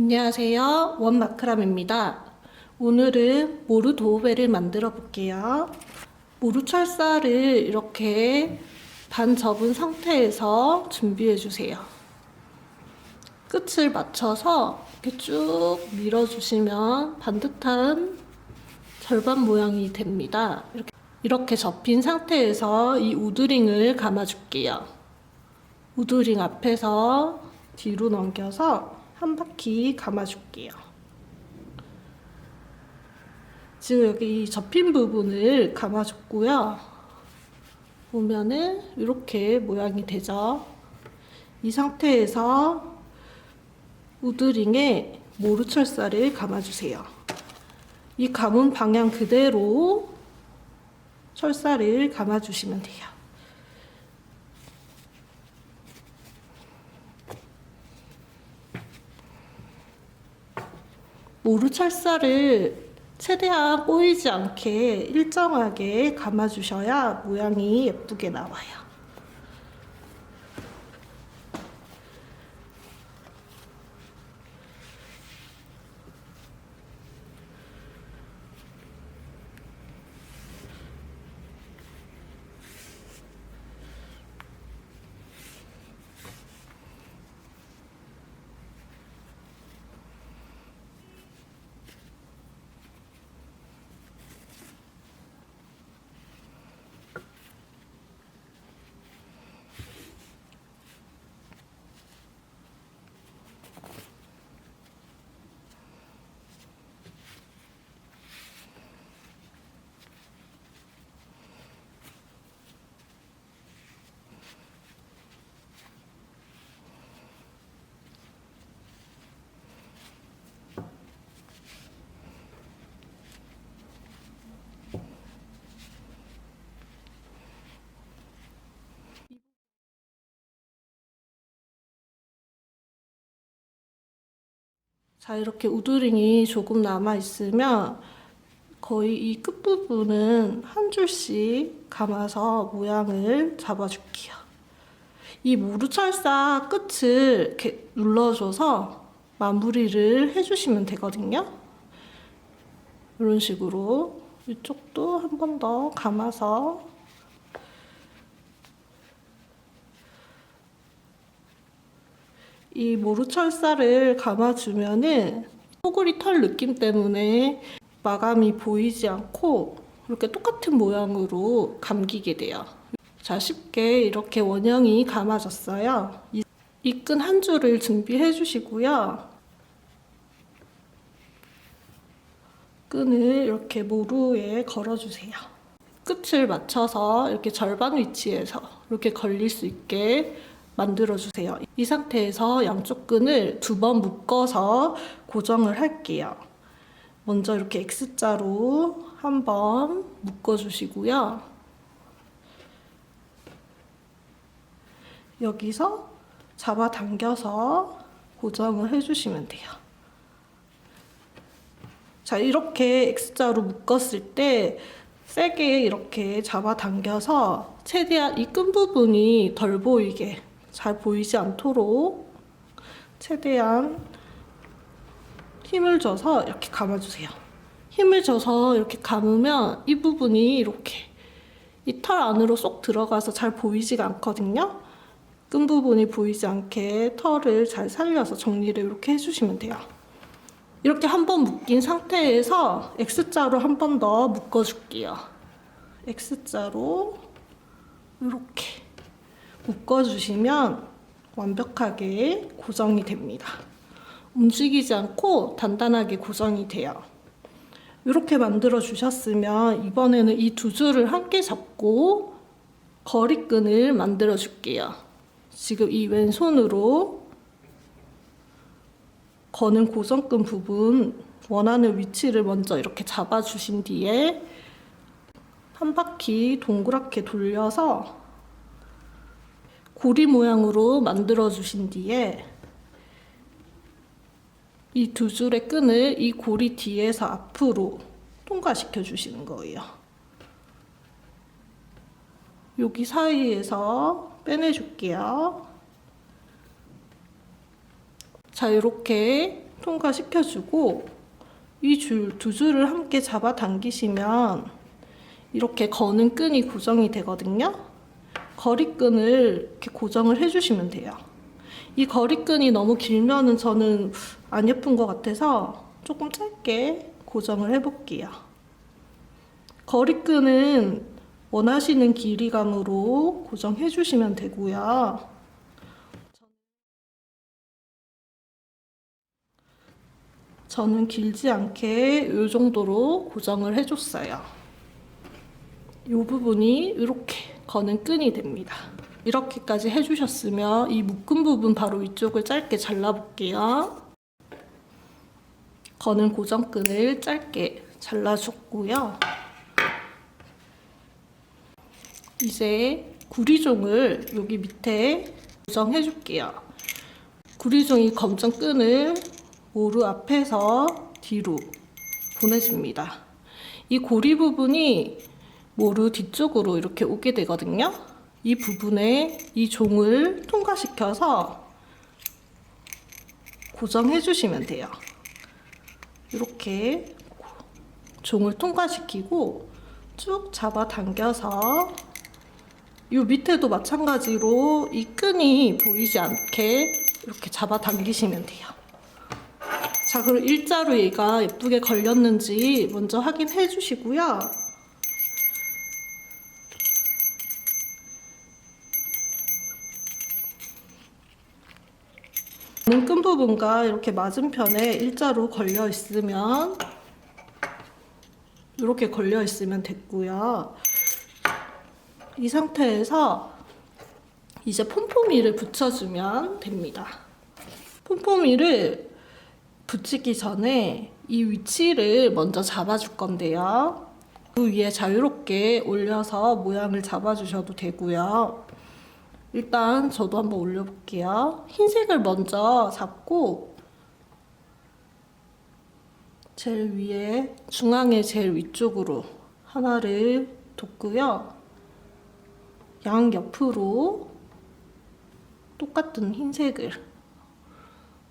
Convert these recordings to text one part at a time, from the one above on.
안녕하세요. 원마크람입니다. 오늘은 모루 도우벨을 만들어 볼게요. 모루 철사를 이렇게 반 접은 상태에서 준비해 주세요. 끝을 맞춰서 이렇게 쭉 밀어 주시면 반듯한 절반 모양이 됩니다. 이렇게, 이렇게 접힌 상태에서 이 우드링을 감아 줄게요. 우드링 앞에서 뒤로 넘겨서 한 바퀴 감아줄게요. 지금 여기 이 접힌 부분을 감아줬고요. 보면은 이렇게 모양이 되죠. 이 상태에서 우드링에 모루철사를 감아주세요. 이 감은 방향 그대로 철사를 감아주시면 돼요. 모루철사를 최대한 꼬이지 않게 일정하게 감아주셔야 모양이 예쁘게 나와요. 자, 이렇게 우드링이 조금 남아 있으면 거의 이 끝부분은 한 줄씩 감아서 모양을 잡아줄게요. 이 모루철사 끝을 이렇게 눌러줘서 마무리를 해주시면 되거든요. 이런 식으로 이쪽도 한 번 더 감아서 이 모루철사를 감아주면은 소구리 털 느낌 때문에 마감이 보이지 않고 이렇게 똑같은 모양으로 감기게 돼요. 자, 쉽게 이렇게 원형이 감아졌어요. 이끈 한 줄을 준비해 주시고요. 끈을 이렇게 모루에 걸어주세요. 끝을 맞춰서 이렇게 절반 위치에서 이렇게 걸릴 수 있게 만들어주세요. 이 상태에서 양쪽 끈을 두 번 묶어서 고정을 할게요. 먼저 이렇게 X자로 한 번 묶어주시고요. 여기서 잡아당겨서 고정을 해주시면 돼요. 자, 이렇게 X자로 묶었을 때 세게 이렇게 잡아당겨서 최대한 이 끈 부분이 덜 보이게 잘 보이지 않도록 최대한 힘을 줘서 이렇게 감아주세요. 힘을 줘서 이렇게 감으면 이 부분이 이렇게 이털 안으로 쏙 들어가서 잘 보이지가 않거든요. 끈 부분이 보이지 않게 털을 잘 살려서 정리를 이렇게 해주시면 돼요. 이렇게 한 번 묶인 상태에서 X자로 한 번 더 묶어줄게요. X자로 이렇게 묶어주시면 완벽하게 고정이 됩니다. 움직이지 않고 단단하게 고정이 돼요. 이렇게 만들어 주셨으면 이번에는 이 두 줄을 함께 잡고 거리끈을 만들어 줄게요. 지금 이 왼손으로 거는 고정끈 부분 원하는 위치를 먼저 이렇게 잡아 주신 뒤에 한 바퀴 동그랗게 돌려서 고리 모양으로 만들어 주신 뒤에 이 두 줄의 끈을 이 고리 뒤에서 앞으로 통과시켜 주시는 거예요. 여기 사이에서 빼내 줄게요. 자, 이렇게 통과시켜 주고 이 줄 두 줄을 함께 잡아 당기시면 이렇게 거는 끈이 고정이 되거든요. 거리끈을 이렇게 고정을 해주시면 돼요. 이 거리끈이 너무 길면은 저는 안 예쁜 것 같아서 조금 짧게 고정을 해볼게요. 거리끈은 원하시는 길이감으로 고정해 주시면 되고요. 저는 길지 않게 이 정도로 고정을 해줬어요. 이 부분이 이렇게 거는 끈이 됩니다. 이렇게까지 해주셨으면 이 묶은 부분 바로 위쪽을 짧게 잘라볼게요. 거는 고정끈을 짧게 잘라줬고요. 이제 구리종을 여기 밑에 고정해 줄게요. 구리종이 검정 끈을 모루 앞에서 뒤로 보내줍니다. 이 고리 부분이 모루 뒤쪽으로 이렇게 오게 되거든요. 이 부분에 이 종을 통과시켜서 고정해 주시면 돼요. 이렇게 종을 통과시키고 쭉 잡아 당겨서 이 밑에도 마찬가지로 이 끈이 보이지 않게 이렇게 잡아 당기시면 돼요. 자, 그럼 일자로 얘가 예쁘게 걸렸는지 먼저 확인해 주시고요. 끈 부분과 이렇게 맞은편에 일자로 걸려 있으면 이렇게 걸려 있으면 됐고요. 이 상태에서 이제 폼포미를 붙여주면 됩니다. 폼포미를 붙이기 전에 이 위치를 먼저 잡아줄 건데요. 그 위에 자유롭게 올려서 모양을 잡아주셔도 되고요. 일단 저도 한번 올려볼게요. 흰색을 먼저 잡고 제일 위에 중앙의 제일 위쪽으로 하나를 뒀고요. 양 옆으로 똑같은 흰색을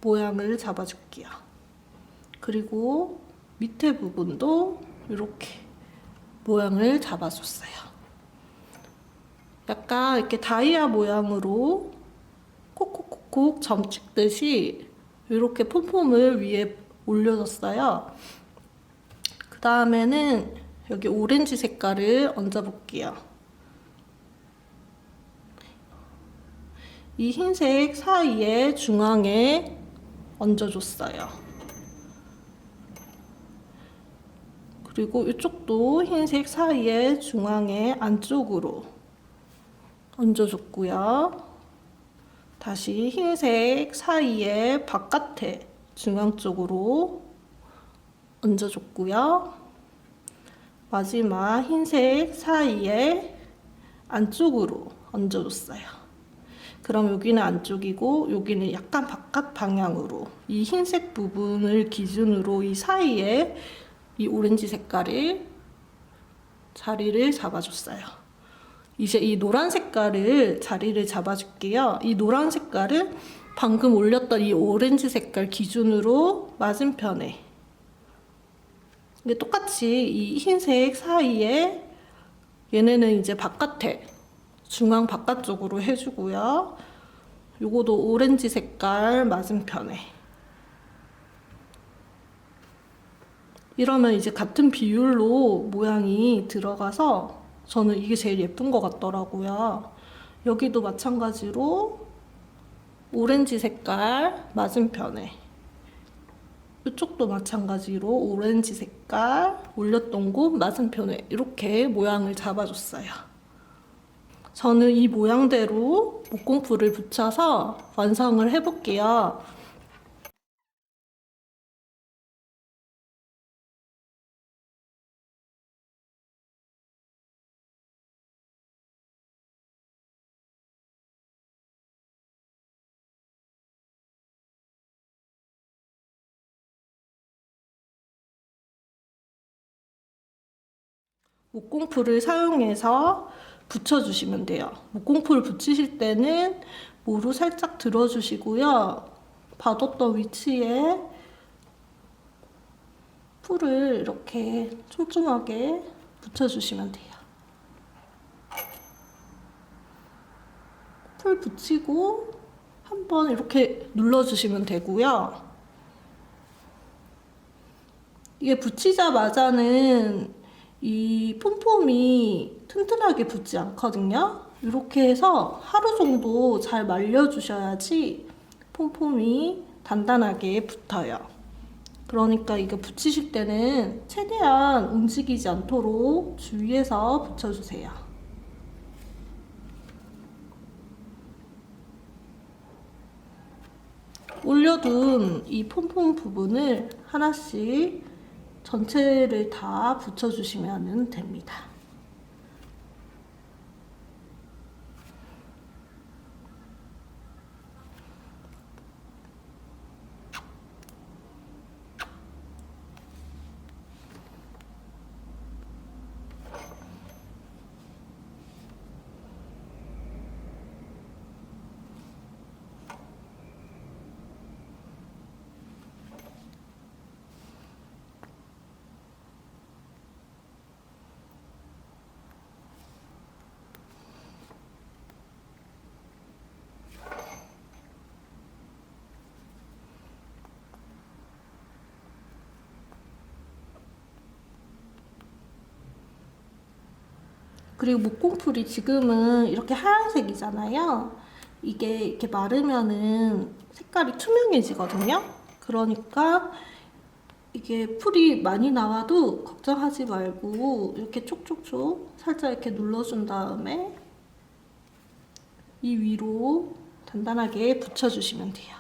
모양을 잡아줄게요. 그리고 밑에 부분도 이렇게 모양을 잡아줬어요. 약간 이렇게 다이아 모양으로 콕콕콕콕 점 찍듯이 이렇게 폼폼을 위에 올려줬어요. 그 다음에는 여기 오렌지 색깔을 얹어볼게요. 이 흰색 사이에 중앙에 얹어줬어요. 그리고 이쪽도 흰색 사이에 중앙에 안쪽으로 얹어줬고요. 다시 흰색 사이에 바깥에 중앙 쪽으로 얹어줬고요. 마지막 흰색 사이에 안쪽으로 얹어줬어요. 그럼 여기는 안쪽이고 여기는 약간 바깥 방향으로 이 흰색 부분을 기준으로 이 사이에 이 오렌지 색깔을 자리를 잡아줬어요. 이제 이 노란 색깔을 자리를 잡아줄게요. 이 노란 색깔을 방금 올렸던 이 오렌지 색깔 기준으로 맞은편에 똑같이 이 흰색 사이에 얘네는 이제 바깥에 중앙 바깥쪽으로 해주고요. 요거도 오렌지 색깔 맞은편에 이러면 이제 같은 비율로 모양이 들어가서 저는 이게 제일 예쁜 것 같더라고요. 여기도 마찬가지로 오렌지 색깔 맞은편에 이쪽도 마찬가지로 오렌지 색깔 올렸던 곳 맞은편에 이렇게 모양을 잡아줬어요. 저는 이 모양대로 목공풀을 붙여서 완성을 해볼게요. 목공풀을 사용해서 붙여주시면 돼요. 목공풀 붙이실 때는 모루 살짝 들어주시고요. 봐뒀던 위치에 풀을 이렇게 촘촘하게 붙여주시면 돼요. 풀 붙이고 한번 이렇게 눌러주시면 되고요. 이게 붙이자마자는 이 폼폼이 튼튼하게 붙지 않거든요. 이렇게 해서 하루 정도 잘 말려주셔야지 폼폼이 단단하게 붙어요. 그러니까 이거 붙이실 때는 최대한 움직이지 않도록 주의해서 붙여주세요. 올려둔 이 폼폼 부분을 하나씩 전체를 다 붙여주시면 됩니다. 그리고 목공풀이 지금은 이렇게 하얀색이잖아요. 이게 이렇게 마르면은 색깔이 투명해지거든요. 그러니까 이게 풀이 많이 나와도 걱정하지 말고 이렇게 촉촉촉 살짝 이렇게 눌러준 다음에 이 위로 단단하게 붙여주시면 돼요.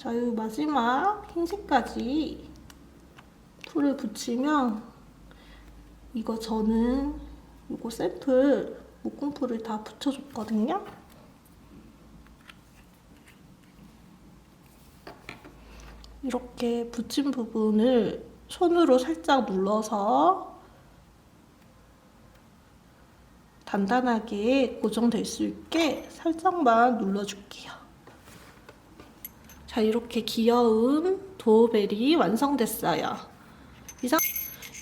자, 이 마지막 흰색까지 풀을 붙이면 이거 저는 이거 샘플 목공풀을 다 붙여줬거든요. 이렇게 붙인 부분을 손으로 살짝 눌러서 단단하게 고정될 수 있게 살짝만 눌러줄게요. 자, 이렇게 귀여운 도어벨이 완성됐어요. 이, 상,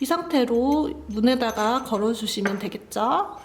이 상태로 문에다가 걸어주시면 되겠죠?